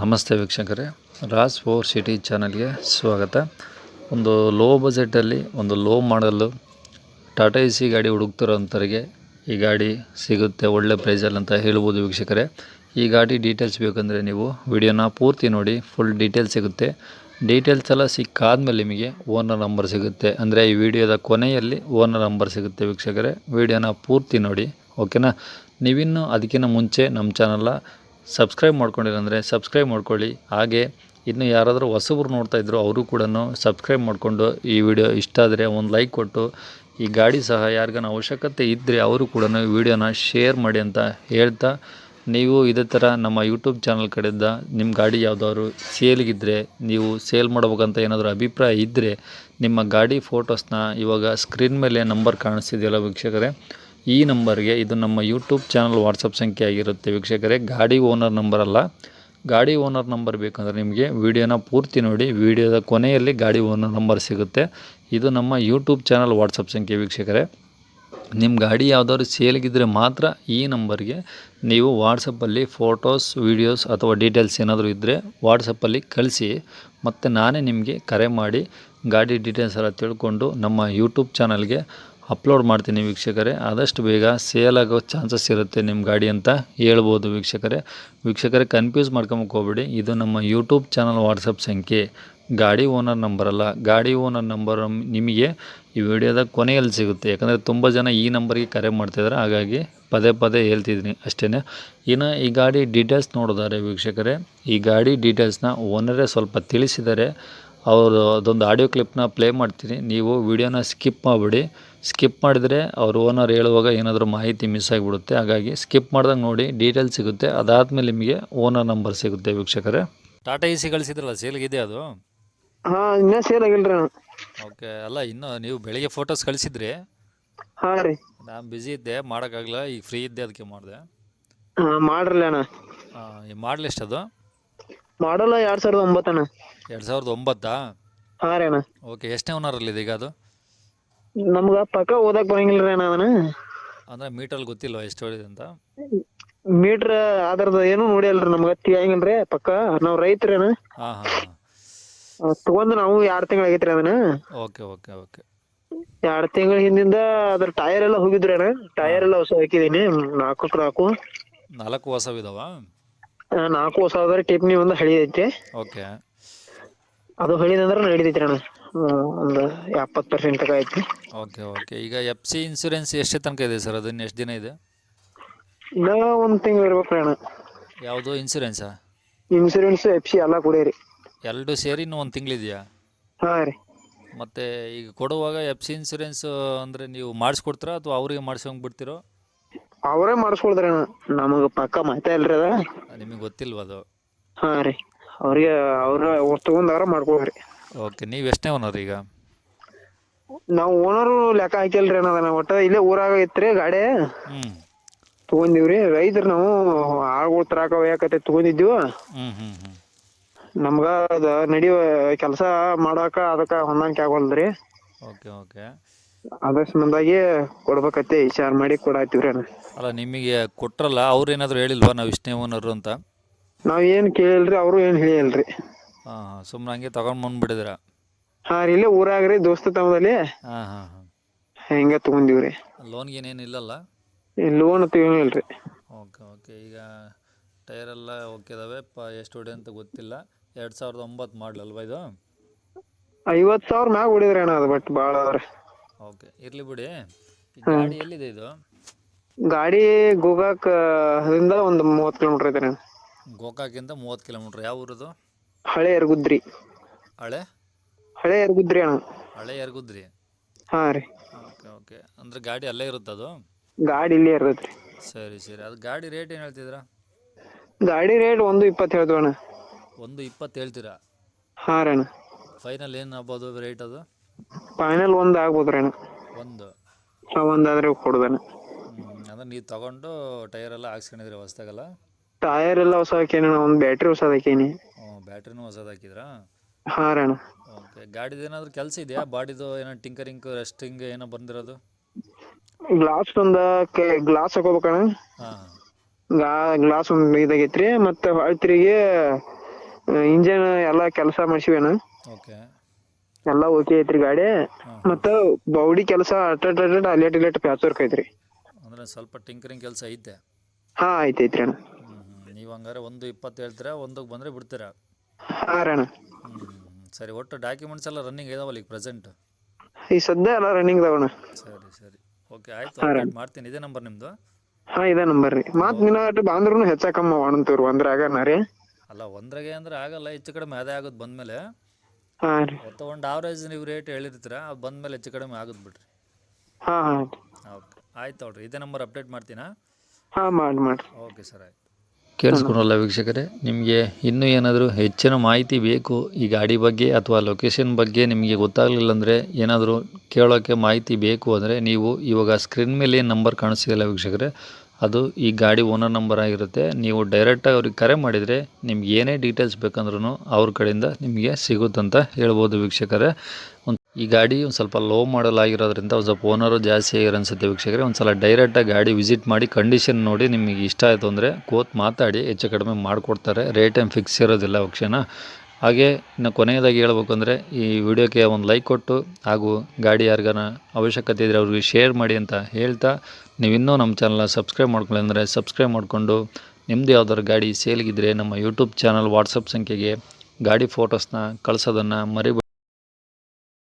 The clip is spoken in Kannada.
ನಮಸ್ತೆ ವೀಕ್ಷಕರೇ. ರಾಜ್ ಫೋರ್ ಸಿಟಿ ಚಾನಲ್ಗೆ ಸ್ವಾಗತ. ಒಂದು ಲೋ ಬಜೆಟಲ್ಲಿ, ಒಂದು ಲೋ ಮಾಡಲು ಟಾಟಾ ಎ ಸಿ ಗಾಡಿ ಹುಡುಕ್ತಿರೋಂಥವ್ರಿಗೆ ಈ ಗಾಡಿ ಸಿಗುತ್ತೆ, ಒಳ್ಳೆ ಪ್ರೈಸಲ್ಲಿ ಅಂತ ಹೇಳ್ಬೋದು ವೀಕ್ಷಕರೇ. ಈ ಗಾಡಿ ಡೀಟೇಲ್ಸ್ ಬೇಕಂದರೆ ನೀವು ವಿಡಿಯೋನ ಪೂರ್ತಿ ನೋಡಿ, ಫುಲ್ ಡೀಟೇಲ್ಸ್ ಸಿಗುತ್ತೆ. ಡೀಟೇಲ್ಸ್ ಎಲ್ಲ ಸಿಕ್ಕಾದ್ಮೇಲೆ ನಿಮಗೆ ಓನರ್ ನಂಬರ್ ಸಿಗುತ್ತೆ. ಅಂದರೆ ಈ ವಿಡಿಯೋದ ಕೊನೆಯಲ್ಲಿ ಓನರ್ ನಂಬರ್ ಸಿಗುತ್ತೆ ವೀಕ್ಷಕರೇ. ವಿಡಿಯೋನ ಪೂರ್ತಿ ನೋಡಿ, ಓಕೆನಾ? ನೀವಿನ್ನೂ ಅದಕ್ಕಿಂತ ಮುಂಚೆ ನಮ್ಮ ಚಾನಲ್ನ ಸಬ್ಸ್ಕ್ರೈಬ್ ಮಾಡ್ಕೊಂಡಿಲ್ಲ ಅಂದರೆ ಸಬ್ಸ್ಕ್ರೈಬ್ ಮಾಡ್ಕೊಳ್ಳಿ. ಹಾಗೆ ಇನ್ನು ಯಾರಾದರೂ ಹೊಸಬ್ರು ನೋಡ್ತಾ ಇದ್ರು ಅವರು ಕೂಡ ಸಬ್ಸ್ಕ್ರೈಬ್ ಮಾಡಿಕೊಂಡು ಈ ವಿಡಿಯೋ ಇಷ್ಟ ಆದರೆ ಒಂದು ಲೈಕ್ ಕೊಟ್ಟು, ಈ ಗಾಡಿ ಸಹ ಯಾರಿಗಾನ ಅವಶ್ಯಕತೆ ಇದ್ದರೆ ಅವರು ಕೂಡ ವಿಡಿಯೋನ ಶೇರ್ ಮಾಡಿ ಅಂತ ಹೇಳ್ತಾ, ನೀವು ಇದೇ ಥರ ನಮ್ಮ ಯೂಟ್ಯೂಬ್ ಚಾನಲ್ ಕಡೆಯಿಂದ ನಿಮ್ಮ ಗಾಡಿ ಯಾವುದಾದ್ರು ಸೇಲ್ಗಿದ್ದರೆ ನೀವು ಸೇಲ್ ಮಾಡ್ಬೇಕಂತ ಏನಾದರೂ ಅಭಿಪ್ರಾಯ ಇದ್ದರೆ ನಿಮ್ಮ ಗಾಡಿ ಫೋಟೋಸ್ನ ಇವಾಗ ಸ್ಕ್ರೀನ್ ಮೇಲೆ ನಂಬರ್ ಕಾಣಿಸ್ತಿದೆಯಲ್ಲ ವೀಕ್ಷಕರೇ ಈ ನಂಬರ್ಗೆ ಇದು ನಮ್ಮ ಯೂಟ್ಯೂಬ್ ಚಾನಲ್ ವಾಟ್ಸಪ್ ಸಂಖ್ಯೆ ಆಗಿರುತ್ತೆ. ವೀಕ್ಷಕರೇ, ಗಾಡಿ ಓನರ್ ನಂಬರ್ ಅಲ್ಲ. ಗಾಡಿ ಓನರ್ ನಂಬರ್ ಬೇಕಂದರೆ ನಿಮಗೆ ವಿಡಿಯೋನ ಪೂರ್ತಿ ನೋಡಿ ವಿಡಿಯೋದ ಕೊನೆಯಲ್ಲಿ ಗಾಡಿ ಓನರ್ ನಂಬರ್ ಸಿಗುತ್ತೆ. ಇದು ನಮ್ಮ ಯೂಟ್ಯೂಬ್ ಚಾನಲ್ ವಾಟ್ಸಪ್ ಸಂಖ್ಯೆ ವೀಕ್ಷಕರೇ. ನಿಮ್ಮ ಗಾಡಿ ಯಾವುದಾದ್ರು ಸೇಲ್ಗಿದ್ರೆ ಮಾತ್ರ ಈ ನಂಬರ್ಗೆ ನೀವು ವಾಟ್ಸಪ್ಪಲ್ಲಿ ಫೋಟೋಸ್, ವೀಡಿಯೋಸ್ ಅಥವಾ ಡೀಟೇಲ್ಸ್ ಏನಾದರೂ ಇದ್ದರೆ ವಾಟ್ಸಪ್ಪಲ್ಲಿ ಕಳಿಸಿ. ಮತ್ತು ನಾನೇ ನಿಮಗೆ ಕರೆ ಮಾಡಿ ಗಾಡಿ ಡೀಟೇಲ್ಸ್ ಎಲ್ಲ ತಿಳ್ಕೊಂಡು ನಮ್ಮ ಯೂಟ್ಯೂಬ್ ಚಾನಲ್ಗೆ ಅಪ್ಲೋಡ್ ಮಾಡ್ತೀನಿ ವೀಕ್ಷಕರೇ. ಆದಷ್ಟು ಬೇಗ ಸೇಲ್ ಆಗೋ ಚಾನ್ಸಸ್ ಇರುತ್ತೆ ನಿಮ್ಮ ಗಾಡಿ ಅಂತ ಹೇಳ್ಬೋದು ವೀಕ್ಷಕರೇ. ವೀಕ್ಷಕರೇ ಕನ್ಫ್ಯೂಸ್ ಮಾಡ್ಕೊಂಬಕ್ಕೆ ಹೋಗ್ಬೇಡಿ. ಇದು ನಮ್ಮ ಯೂಟ್ಯೂಬ್ ಚಾನಲ್ ವಾಟ್ಸಪ್ ಸಂಖ್ಯೆ. ಗಾಡಿ ಓನರ್ ನಂಬರ್ ಅಲ್ಲ. ಗಾಡಿ ಓನರ್ ನಂಬರ್ ನಿಮಗೆ ಈ ವಿಡಿಯೋದ ಕೊನೆಯಲ್ಲಿ ಸಿಗುತ್ತೆ. ಯಾಕಂದರೆ ತುಂಬ ಜನ ಈ ನಂಬರ್ಗೆ ಕರೆ ಮಾಡ್ತಿದ್ದಾರೆ ಹಾಗಾಗಿ ಪದೇ ಪದೇ ಹೇಳ್ತಿದ್ದೀನಿ ಅಷ್ಟೇ ಇನ್ನು ಈ ಗಾಡಿ ಡೀಟೇಲ್ಸ್ ನೋಡಿದ್ದಾರೆ ವೀಕ್ಷಕರೇ, ಈ ಗಾಡಿ ಡೀಟೇಲ್ಸ್ನ ಓನರೇ ಸ್ವಲ್ಪ ತಿಳಿಸಿದ್ದಾರೆ ಅವರು ಅದೊಂದು ಆಡಿಯೋ ಕ್ಲಿಪ್ನ ಪ್ಲೇ ಮಾಡ್ತೀನಿ. ನೀವು ವಿಡಿಯೋನ ಸ್ಕಿಪ್ ಮಾಡಿಬಿಡಿ. ಸ್ಕಿಪ್ ಮಾಡಿದರೆ ಅವ್ರ ಓನರ್ ಹೇಳುವಾಗ ಏನಾದರೂ ಮಾಹಿತಿ ಮಿಸ್ ಆಗಿಬಿಡುತ್ತೆ. ಹಾಗಾಗಿ ಸ್ಕಿಪ್ ಮಾಡ್ದಂಗೆ ನೋಡಿ ಡೀಟೇಲ್ಸ್ ಸಿಗುತ್ತೆ. ಅದಾದಮೇಲೆ ನಿಮಗೆ ಓನರ್ ನಂಬರ್ ಸಿಗುತ್ತೆ ವೀಕ್ಷಕರೇ. ಟಾಟಾ ಎ ಸಿ ಕಳಿಸಿದ್ರಲ್ಲ ಸೇಲ್ಗಿದೆ ಅದು? ಹಾ ಇನ್ನ ಸೇಲ್ ಆಗಿಲ್ರಿ ಅಣ್ಣ. ಓಕೆ ಅಲ್ಲ ಇನ್ನು ನೀವು ಬೆಳಿಗ್ಗೆ ಫೋಟೋಸ್ ಕಳಿಸಿದ್ರಿ? ಹಾ ರೀ. ನಾನು ಬ್ಯುಸಿ ಇದ್ದೆ ಮಾಡೋಕ್ಕಾಗಲ್ಲ ಈಗ ಫ್ರೀ ಇದ್ದೆ ಅದಕ್ಕೆ ಮಾಡಿದೆ. ಹಾ ಮಾಡ್ರಲ್ಲ ಅಣ್ಣ. ಈ ಎಷ್ಟು ಅದು? ಮಾಡಲ್ಲ ಎರಡ್ ಸಾವಿರದ ಒಂಬತ್ತು ಅಣ್ಣ ಎರಡು ಸಾವಿರದ ಒಂಬತ್ತಾ? ಹಾ ರೀ ಅಣ್ಣ. ಓಕೆ ಎಷ್ಟನೇ ಓನರಲ್ಲಿದೆ ಈಗ ಅದು? ನಮ್ಗ ಪಕ್ಕ ಓದಕ್ ಬರಂಗಿಲ್ರಿ ಅಣ್ಣ ಅದನ್ನ. ಅಂದ್ರೆ ಮೀಟರಲ್ಲಿ ಗೊತ್ತಿಲ್ವಾ ಎಷ್ಟು ಹೊಡಿದೆ ಅಂತ? ಮೀಟರ್ ಅದರದ ಏನು ನೋಡಿಲ್ರಿ ನಮ್ಗ ತಿಳಿಯಂಗಿಲ್ರಿ ಪಕ್ಕ. ನಾವ್ ರೈತ್ರಿ ಅಣ್ಣ. ಹಾ ಹಾ ತಗೊಂಡ್ ನಾವು ಎರಡ್ ತಿಂಗಳ ಆಗೈತ್ರಿ ಅದನ್ನ. Okay okay okay. ಎರಡ್ ತಿಂಗಳ ಹಿಂದಿಂದ ಅದ್ರ ಟೈರ್ ಎಲ್ಲ ಹೋಗಿದ್ರಿ ಅಣ್ಣ. ಟೈರ್ ಎಲ್ಲ ಹೊಸ ಹಾಕಿದೀನಿ. ನಾಲ್ಕು ನಾಲ್ಕು ನಾಲ್ಕು ಹೊಸ ಆ, ನಾಲ್ಕು ಹೊಸ ಅದ್ರ ಟಿಪ್ನಿ ಒಂದು ಹಳಿ ಐತೆ. ಓಕೆ. ಅದು ಹಳಿದಂದ್ರ ನಡೀತೈತ್ರಿ ಅಣ್ಣ. ಒಂದ್ ಎಪ್ಪತ್ ಪರ್ಸೆಂಟ್ ಐತಿ. ಓಕೆ ಓಕೆ ಈಗ ಎಫ್ ಸಿ ಇನ್ಸೂರೆನ್ಸ್ ಎಷ್ಟು ತನಕ ಇದೆ ಸರ್? ಅದನ್ನ ಎಷ್ಟು ದಿನ ಇದೆ? ಇನ್ನ ಒಂದ್ ತಿಂಗಳು ಇರ್ಬೇಕ್ರಿ ಅಣ್ಣ ಯಾವುದು? ಇನ್ಸೂರೆನ್ಸಾ ಇನ್ಸೂರೆನ್ಸ್ ಎಫ್ ಸಿ ಎಲ್ಲ ಕೂಡೇರಿ ಎರಡು ಸೇರಿ ಇನ್ನೂ ಒಂದು ತಿಂಗಳಿದೆಯಾ ಹಾಂ ರೀ. ಮತ್ತೆ ಈಗ ಕೊಡುವಾಗ ಎಫ್ ಸಿ ಇನ್ಸೂರೆನ್ಸ್ ಅಂದರೆ ನೀವು ಮಾಡಿಸ್ಕೊಡ್ತೀರಾ ಅಥವಾ ಅವರಿಗೆ ಮಾಡಿಸ್ಕೊಂಡ್ ಬಿಡ್ತೀರೋ? ಅವರೇ ಮಾಡಿಸ್ಕೊಳ್ತಾರೆ ಅಣ್ಣ. ನಮಗೆ ಪಕ್ಕ ಮಾಹಿತಿ ಇಲ್ರಿ ಅದ. ನಿಮಗೆ ಗೊತ್ತಿಲ್ವ ಅದು? ಹಾಂ ರೀ. ಅವ್ರಿಗೆ ಅವ್ರ ತಗೊಂಡಾರ ಮಾಡ್ಕೊಳ್ರಿ ಓಕೆ ನೀವು ಎಷ್ಟನೇ ಓನರ್ ಈಗ? ನಾವು ಓನರು ಲೆಕ್ಕ ಹಾಕಿಲ್ರಿ ಅದನ್ನ ಒಟ್ಟ ಇಲ್ಲೇ ಊರಾಗ ಐತ್ರಿ ಗಾಡಿ. ತಗೊಂಡಿವ್ರಿ ರೈತರು ನಾವು ಆಳ್ಗೊಳ್ ತರಾಕ ಒಯ್ಯಾಕತ್ತೆ ತಗೊಂಡಿದ್ವಿ ನಮ್ಗ ಅದ ನಡಿಯೋ ಕೆಲಸ ಮಾಡಾಕ ಅದಕ್ಕ ಹೊಂದಾಣಿಕೆ ಆಗೋಲ್ರಿ. ಓಕೆ ಓಕೆ ಅದ್ರ ಸಂಬಂಧಾಗಿ ಕೊಡ್ಬೇಕತ್ತೆ ವಿಚಾರ ಮಾಡಿ ಕೊಡಾತಿವ್ರಿ ಅಣ್ಣ. ಅಲ್ಲ ನಿಮಗೆ ಕೊಟ್ರಲ್ಲ ಅವ್ರು ಏನಾದ್ರು ಹೇಳಿಲ್ವಾ ನಾವು ಇಷ್ಟನೇ ಓನರು ಅಂತ? ನಾವ್ ಏನ್ ಕೇಳಿಲ್ರಿ ಅವರು ಏನ್ ಹೇಳಿಲ್ರಿ. ಸುಮ್ಮನೆ ಹಂಗೆ ತಗೊಂಡ್ ಬಂದ್ ಬಿಡಿದ್ರ? ಹಾ ರೀ ಇಲ್ಲೇ ಊರಾಗ ರೀ ದೋಸ್ತ ತಮ್ಮದಲ್ಲಿ. ಹಾಂ ಹಾಂ ಹಾಂ. ಹಿಂಗ ತಗೊಂಡಿವ್ರಿ ಲೋನ್ಗೇನೇನು ಇಲ್ಲಲ್ಲ? ಲೋನ್ ತಗೊಂಡಿಲ್ರಿ ಓಕೆ ಓಕೆ. ಈಗ ಟೈರ್ ಎಲ್ಲ ಓಕೆ ಇದಾವೆ ಪ ಎಷ್ಟು ಹೊಡೆ ಅಂತ ಗೊತ್ತಿಲ್ಲ. ಎರಡು ಸಾವಿರದ ಒಂಬತ್ತು ಮಾಡಲಲ್ವಾ ಇದು? ಐವತ್ ಸಾವಿರ ಮ್ಯಾಗ ಹೊಡಿದ್ರಿ ಅಣ್ಣ ಅದು ಬಟ್ ಭಾಳ ಅದ್ರಿ ಓಕೆ. ಇರಲಿ ಬಿಡಿ. ಈ ಗಾಡಿ ಎಲ್ಲಿದೆ ಇದು? ಗಾಡಿ ಗೋಕಾಕ್ ದಿಂದ ಒಂದ್ ಮೂವತ್ ಕಿಲೋಮೀಟರ್ ಐತ್ರಿ ಗೋಕಾಕ್ ಗೋಕಾಕಿಂದ ಮೂವತ್ತು ಕಿಲೋಮೀಟ್ರ್. ಯಾವ ಊರದು? ಹಳೆ ಯರಗುದ್ರಿ ಹಳೆ? ಹಳೆ ಯರಗುದ್ರಿ ಅಣ್ಣ. ಹಳೆ ಯರ್ಗುದ್ರಿ ಹಾ ರೀ. Okay okay. ಅಂದ್ರೆ ಗಾಡಿ ಅಲ್ಲೇ ಇರುತ್ತೆ ಅದು? ಗಾಡಿ ಇಲ್ಲೇ ಇರುತ್ತೆ ಸರಿ ಸರಿ. ಅದು ಗಾಡಿ ರೇಟ್ ಏನು ಹೇಳ್ತಿದ್ರಾ ಗಾಡಿ ರೇಟ್ ಒಂದು ಇಪ್ಪತ್ತು ಹೇಳ್ತೀವಿ ಅಣ್ಣ. ಒಂದು ಇಪ್ಪತ್ತು ಹೇಳ್ತೀರಾ? ಹಾ ರೀ ಅಣ್ಣ. ಫೈನಲ್ ಏನು ಆಗ್ಬೋದು ರೇಟ್ ಅದು? ಫೈನಲ್ ಒಂದ್ ಆಗ್ಬೋದ್ರಿ ಅಣ್ಣ. ಒಂದು? ಹಾ, ಒಂದಾದ್ರೆ ಕೊಡುದಣ್ಣ. ಹ್ಮ್, ಅಂದ್ರೆ ನೀವು ತಗೊಂಡು ಟೈರ್ ಎಲ್ಲ ಹಾಕ್ಸ್ಕೊಂಡಿದ್ರಿ ಹೊಸ್ದಾಗಲ್ಲ? ಟೈರ್ ಎಲ್ಲ ಹೊಸ ಹಾಕೇನಿ ಅಣ್ಣ ಒಂದ್ ಬ್ಯಾಟ್ರಿ ಹೊಸ ಹಾಕೇನಿ ಹ್ಞೂ ಬ್ಯಾಟ್ರಿನೂ ಹೊಸ ಹಾಕಿದ್ರಾ ಹಾ ರೀ ಅಣ್ಣ. ಓಕೆ ಗಾಡಿದು ಏನಾದರೂ ಕೆಲಸ ಇದೆಯಾ? ಬಾಡಿದು ಏನೋ ಟಿಂಕರಿಂಗ್ ರೆಸ್ಟಿಂಗ್ ಏನೋ ಬಂದಿರೋದು? ಗ್ಲಾಸ್ ಒಂದ ಗ್ಲಾಸ್ ಹಾಕೋಬೇಕಣ್ಣ. ಹಾಂ. ಗ್ಲಾಸ್ ಒಂದ್ ಇದಾಗೈತ್ರಿ ಮತ್ತೆ ಹೊಳ್ತಿರಿಗೆ ಇಂಜನ್ ಎಲ್ಲ ಕೆಲಸ ಮಾಡ್ಸಿವೇನ? ಓಕೆ. ಎಲ್ಲಾ ಓಕೆ ಐತ್ರಿ ಗಾಡಿ. ಮತ್ತ ಬೌಡಿ ಕೆಲಸ ಅಟ ಅಲೇಟ್ ಇಲೇಟ್ ಪ್ಯಾಚ್ ವರ್ಕ್ ಐತ್ರಿ. ಅಂದರೆ ಸ್ವಲ್ಪ ಟಿಂಕರಿಂಗ್ ಕೆಲಸ ಐತೆ? ಹಾ ಐತೈತ್ರಿ ಅಣ್ಣ. ನೀವು ಹಂಗಾರೆ ಒಂದು ಇಪ್ಪತ್ತು ಹೇಳ್ತೀರಾ ಒಂದಕ್ಕೆ ಬಂದರೆ ಬಿಡ್ತೀರಾ? ಹಾ ಸರಿ ಒಟ್ಟು ಡಾಕ್ಯುಮೆಂಟ್ಸ್ ಎಲ್ಲ ರನ್ನಿಂಗ್ ಇದಾವಲ್ಲ ಈಗ ಪ್ರೆಸೆಂಟ್ ಈ ಸದ್ಯ ಎಲ್ಲ ರನ್ನಿಂಗ್ ಇದಾವಣ ಸರಿ ಸರಿ. ಓಕೆ ಆಯ್ತು ಅಪ್ಡೇಟ್ ಮಾಡ್ತೀನಿ. ಇದೇ ನಂಬರ್ ನಿಮ್ಮದು ಹಾ ಇದೇ ನಂಬರ್ ರೀ. ಮಾತ್ ಅಟ್ ಬಾಂದ್ರೂ ಹೆಚ್ಚಾಕಮ್ಮ ಅಂದ್ರೆ ಒಂದ್ರಾಗ ರೀ. ಅಲ್ಲ ಒಂದ್ರಾಗೆ ಅಂದ್ರೆ ಆಗಲ್ಲ ಹೆಚ್ಚು ಕಡಿಮೆ ಅದೇ ಆಗೋದು ಬಂದಮೇಲೆ. ಹಾ ರೀ. ಒಟ್ಟು ಒಂದು ಆವ್ರೇಜ್ ನೀವು ರೇಟ್ ಹೇಳಿರ್ತೀರ ಅದು ಬಂದಮೇಲೆ ಹೆಚ್ಚು ಕಡಿಮೆ ಆಗೋದು ಬಿಡ್ರಿ. ಹಾ ಹಾ ಓಕೆ ಆಯ್ತು ನೋಡ್ರಿ ಇದೇ ನಂಬರ್ ಅಪ್ಡೇಟ್ ಮಾಡ್ತೀನಾ? ಹಾ ಮಾಡಿ ಮಾಡ್ರಿ ಓಕೆ ಸರ್ ಆಯ್ತು. ಕೇಳಿಸ್ಕೊಂಡಲ್ಲ ವೀಕ್ಷಕರೇ. ನಿಮಗೆ ಇನ್ನೂ ಏನಾದರೂ ಹೆಚ್ಚಿನ ಮಾಹಿತಿ ಬೇಕು, ಈ ಗಾಡಿ ಬಗ್ಗೆ ಅಥವಾ ಲೊಕೇಶನ್ ಬಗ್ಗೆ ನಿಮಗೆ ಗೊತ್ತಾಗಲಿಲ್ಲ ಅಂದರೆ ಏನಾದರೂ ಕೇಳೋಕ್ಕೆ ಮಾಹಿತಿ ಬೇಕು ಅಂದರೆ ನೀವು ಇವಾಗ ಸ್ಕ್ರೀನ್ ಮೇಲೆ ಏನು ನಂಬರ್ ಕಾಣಿಸ್ತಿಲ್ಲ ವೀಕ್ಷಕರೇ, ಅದು ಈ ಗಾಡಿ ಓನರ್ ನಂಬರ್ ಆಗಿರುತ್ತೆ. ನೀವು ಡೈರೆಕ್ಟಾಗಿ ಅವ್ರಿಗೆ ಕರೆ ಮಾಡಿದರೆ ನಿಮ್ಗೆ ಏನೇ ಡೀಟೇಲ್ಸ್ ಬೇಕಂದ್ರೂ ಅವ್ರ ಕಡೆಯಿಂದ ನಿಮಗೆ ಸಿಗುತ್ತಂತ ಹೇಳ್ಬೋದು ವೀಕ್ಷಕರೇ. ಒಂದು ಈ ಗಾಡಿ ಒಂದು ಸ್ವಲ್ಪ ಲೋ ಮಾಡಲ್ ಆಗಿರೋದ್ರಿಂದ ಒಂದು ಸ್ವಲ್ಪ ಓನರು ಜಾಸ್ತಿ ಆಗಿರೋ ಅನ್ಸುತ್ತೆ ವೀಕ್ಷಕರೇ. ಒಂದು ಸಲ ಡೈರೆಕ್ಟಾಗಿ ಗಾಡಿ ವಿಸಿಟ್ ಮಾಡಿ ಕಂಡೀಷನ್ ನೋಡಿ ನಿಮಗೆ ಇಷ್ಟ ಆಯಿತು ಅಂದರೆ ಕೋತ್ ಮಾತಾಡಿ, ಹೆಚ್ಚು ಕಡಿಮೆ ಮಾಡಿಕೊಡ್ತಾರೆ. ರೇಟ್ ಏನು ಫಿಕ್ಸ್ ಇರೋದಿಲ್ಲ ವೀಕ್ಷಣ. ಹಾಗೆ ಇನ್ನು ಕೊನೆಯದಾಗಿ ಹೇಳ್ಬೇಕು ಅಂದರೆ ಈ ವಿಡಿಯೋಕ್ಕೆ ಒಂದು ಲೈಕ್ ಕೊಟ್ಟು ಹಾಗೂ ಗಾಡಿ ಯಾರಿಗಾನ ಅವಶ್ಯಕತೆ ಇದ್ದರೆ ಅವ್ರಿಗೆ ಶೇರ್ ಮಾಡಿ ಅಂತ ಹೇಳ್ತಾ, ನೀವು ಇನ್ನೂ ನಮ್ಮ ಚಾನಲ್ನ ಸಬ್ಸ್ಕ್ರೈಬ್ ಮಾಡ್ಕೊಳ್ಳಿ ಅಂದರೆ ಸಬ್ಸ್ಕ್ರೈಬ್ ಮಾಡಿಕೊಂಡು ನಿಮ್ಮದು ಯಾವ್ದಾದ್ರು ಗಾಡಿ ಸೇಲ್ಗಿದ್ರೆ ನಮ್ಮ ಯೂಟ್ಯೂಬ್ ಚಾನಲ್ ವಾಟ್ಸಪ್ ಸಂಖ್ಯೆಗೆ ಗಾಡಿ ಫೋಟೋಸ್ನ ಕಳಿಸೋದನ್ನು ಮರಿಬೇಡಿ